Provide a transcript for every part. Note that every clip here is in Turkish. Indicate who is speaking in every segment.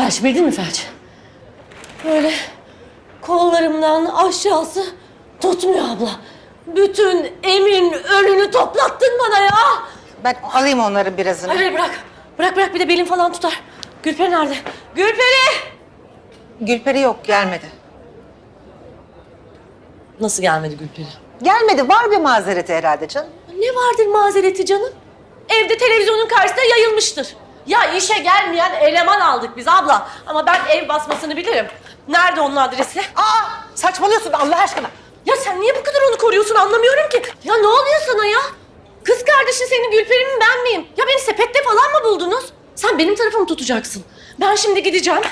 Speaker 1: felç bildin mi felç? Böyle kollarımdan aşağısı tutmuyor abla. Bütün emin ölünü toplattın bana ya.
Speaker 2: Ben alayım onların birazını.
Speaker 1: Hayır hayır, bırak. Bırak bırak bir de belim falan tutar. Gülperi nerede? Gülperi!
Speaker 2: Gülperi yok gelmedi.
Speaker 1: Nasıl gelmedi Gülperi?
Speaker 2: Gelmedi var bir mazereti herhalde canım.
Speaker 1: Ne vardır mazereti canım? Evde televizyonun karşısında yayılmıştır. Ya işe gelmeyen eleman aldık biz abla. Ama ben ev basmasını bilirim. Nerede onun adresi?
Speaker 2: Aa saçmalıyorsun Allah aşkına.
Speaker 1: Ya sen niye bu kadar onu koruyorsun anlamıyorum ki. Ya ne oluyor sana ya? Kız kardeşin senin Gülperi mi ben miyim? Ya beni sepette falan mı buldunuz? Sen benim tarafımı tutacaksın. Ben şimdi gideceğim.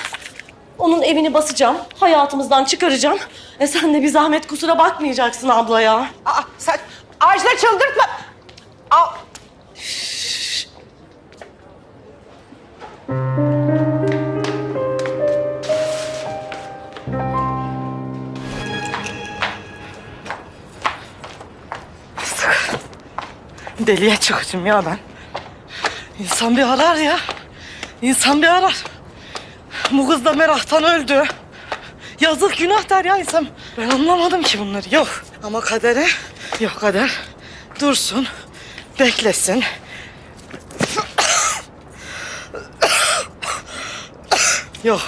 Speaker 1: Onun evini basacağım. Hayatımızdan çıkaracağım. E sen de bir zahmet kusura bakmayacaksın abla ya.
Speaker 2: Aa saç... Ajda çıldırtma. Aa,
Speaker 3: Deliye çıkacağım ya ben. İnsan bir arar ya. İnsan bir arar. Bu kız da meraktan öldü. Yazık günah der ya insan. Ben anlamadım ki bunları. Yok. Ama kadere yok kader. Dursun. Beklesin. Yok.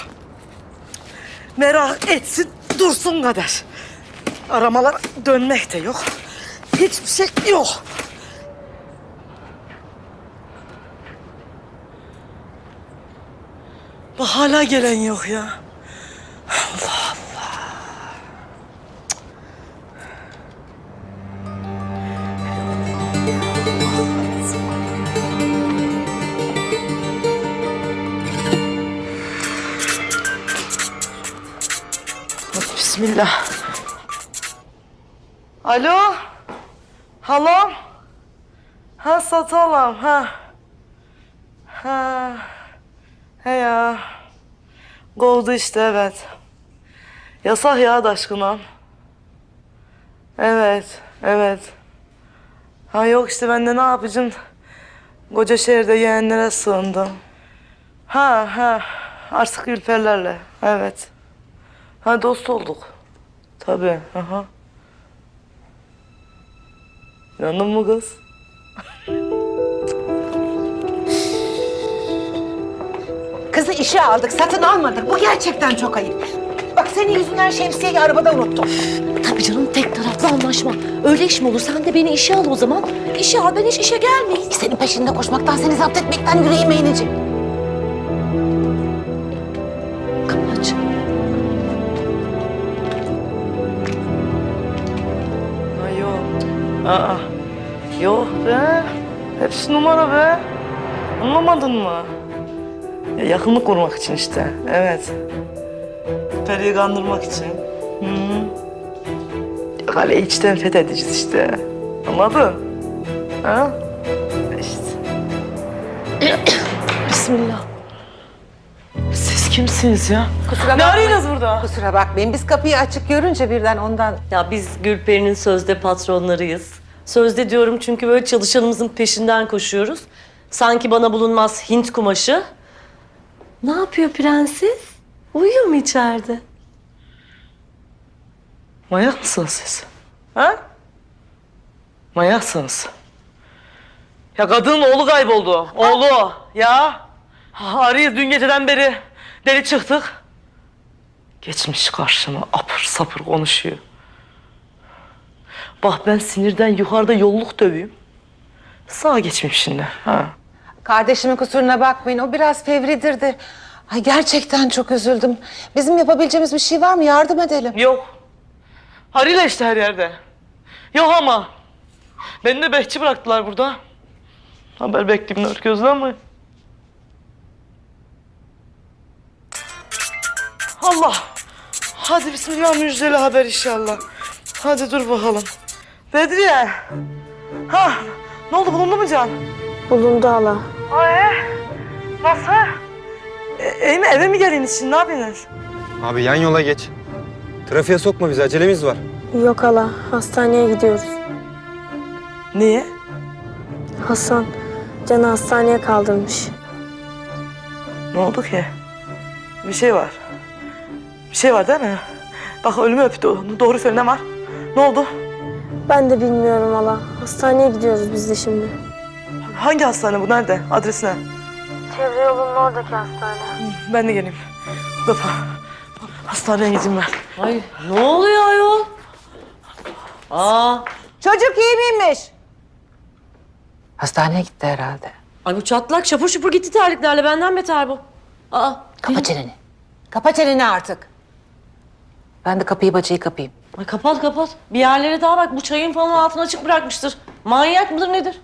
Speaker 3: Merak etsin. Dursun kader. Aramalar dönmek de yok. Hiçbir şey yok. Bak hala gelen yok ya. Bismillah. Alo. Halam. Ha satalım ha. Ha. He ya. Kovdu işte evet. Yasak ya aşkına. Evet, evet. Ha yok işte ben de ne yapacağım? Koca şehirde yeğenlere sığındım. Ha ha. Artık Gülperlerle. Evet. Ha dost olduk. Tabii. Aha. İnandın mı kız?
Speaker 2: kızı işe aldık satın almadık. Bu gerçekten çok ayıp. Bak senin yüzünden şemsiyeyi arabada unuttum.
Speaker 1: Tabii canım tek taraflı anlaşma. Öyle iş mi olur? Sen de beni işe al o zaman. İşe al ben hiç işe gelmeyeyim.
Speaker 2: Senin peşinde koşmaktan seni zapt etmekten yüreğime inecek.
Speaker 3: Hepsi numara be. Anlamadın mı? Ya yakınlık kurmak için işte. Evet. Peri'yi kandırmak için. Hı -hı. Kaleyi içten fethedeceğiz işte. Anladın? Ha? İşte. Bismillah. Siz kimsiniz ya?
Speaker 2: Kusura
Speaker 3: Ne arıyorsunuz burada?
Speaker 2: Kusura bakmayın biz kapıyı açık görünce birden ondan...
Speaker 1: Ya biz Gülperi'nin sözde patronlarıyız. Sözde diyorum çünkü böyle çalışanımızın peşinden koşuyoruz. Sanki bana bulunmaz Hint kumaşı. Ne yapıyor prenses? Uyuyor mu içeride?
Speaker 3: Manyak mısınız siz? Ha? Manyaksınız. Ya kadının oğlu kayboldu. Oğlu. Ya. Arıyız dün geceden beri. Deli çıktık. Geçmiş karşıma apır sapır konuşuyor. Bak ben sinirden yukarıda yolluk dövüyüm. Sağa geçmeyeyim şimdi. Ha.
Speaker 2: Kardeşimin kusuruna bakmayın o biraz fevridir de. Ay gerçekten çok üzüldüm. Bizim yapabileceğimiz bir şey var mı? Yardım edelim.
Speaker 3: Yok. Harıyla işte her yerde. Yok ama. Beni de bekçi bıraktılar burada. Haber bekleyeyim gözle ama. Allah. Hadi bismillah müjdeli haber inşallah. Hadi dur bakalım. Bedriye. Ha, ne oldu bulundu mu Can?
Speaker 4: Bulundu hala.
Speaker 3: Ay, nasıl? E, eve mi, eve mi geliniz şimdi ne yapıyorsunuz?
Speaker 5: Abi yan yola geç. Trafiğe sokma bizi acelemiz var.
Speaker 4: Yok hala. Hastaneye gidiyoruz.
Speaker 3: Niye?
Speaker 4: Hasan Can'ı hastaneye kaldırmış.
Speaker 3: Ne oldu ki? Bir şey var. Bir şey var değil mi? Bak ölümü öptü. Doğru söyle ne var? Ne oldu?
Speaker 4: Ben de bilmiyorum hala. Hastaneye gidiyoruz biz de şimdi.
Speaker 3: Hangi hastane bu? Nerede? Adresi ne?
Speaker 4: Çevre yolunun oradaki hastane.
Speaker 3: Ben de geleyim. Mustafa. Hastaneye gideyim ben.
Speaker 1: Ay ne oluyor ayol? Aa,
Speaker 2: Çocuk iyi miymiş? Hastaneye gitti herhalde.
Speaker 1: ay bu çatlak şapur şupur gitti terliklerle benden beter bu. Aa,
Speaker 2: Kapa çeneni. Kapa çeneni artık. Ben de kapıyı bacayı kapayım.
Speaker 1: ay kapat kapat. Bir yerlere daha bak bu çayın falan altını açık bırakmıştır. Manyak mıdır nedir?